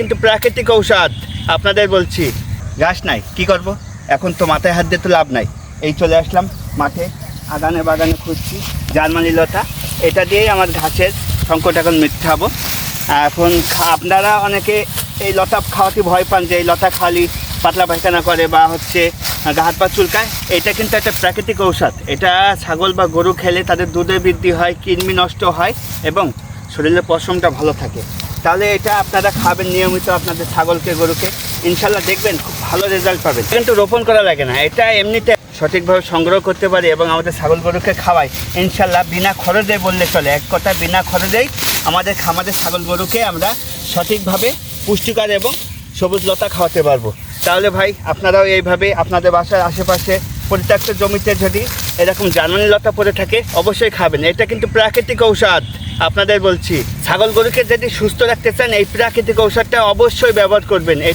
কিন্তু প্রাকৃতিক ঔষধ। আপনাদের বলছি ঘাস নাই, কি করব? এখন তো মাথায় হাত দিয়ে তো লাভ নাই। এই চলে আসলাম মাঠে আগানে বাগানে খুঁজছি জার্মানি লতা। এটা দিয়েই আমার ঘাসের সংকট এখন মিটাবো এখন আপনারা অনেকে এই লতা খাওয়াতে ভয় পান যে এই লতা খালি পাতলা পায়খানা করে বা হচ্ছে গা হাত পা চুলকায়। এটা কিন্তু একটা প্রাকৃতিক ঔষধ। এটা ছাগল বা গরু খেলে তাদের দুধে বৃদ্ধি হয় কৃমি নষ্ট হয় এবং শরীরের পশমটা ভালো থাকে। তাহলে এটা আপনারা খাবেন নিয়মিত আপনাদের ছাগলকে, গরুকে। ইনশাল্লাহ দেখবেন, খুব ভালো রেজাল্ট পাবেন। কিন্তু রোপণ করা লাগে না, এটা এমনিতে সঠিকভাবে সংগ্রহ করতে পারি এবং আমাদের ছাগল গরুকে খাওয়াই। ইনশাল্লাহ বিনা খরচে বললে চলে, এক কথা বিনা খরচেই আমাদের খামারের ছাগল গরুকে আমরা সঠিকভাবে পুষ্টিকর এবং সবুজ লতা খাওয়াতে পারব। তাহলে ভাই, আপনারাও এইভাবে আপনাদের বাসার আশেপাশে পরিত্যক্ত জমিতে যদি এরকম জার্মানি লতা পড়ে থাকে, অবশ্যই খাবেন। এটা কিন্তু প্রাকৃতিক ঔষধ। আপনাদের বলছি ছাগল গরুকে যদি সুস্থ রাখতে চান এই প্রাকৃতিক ঔষধটা অবশ্যই ব্যবহার করবেন।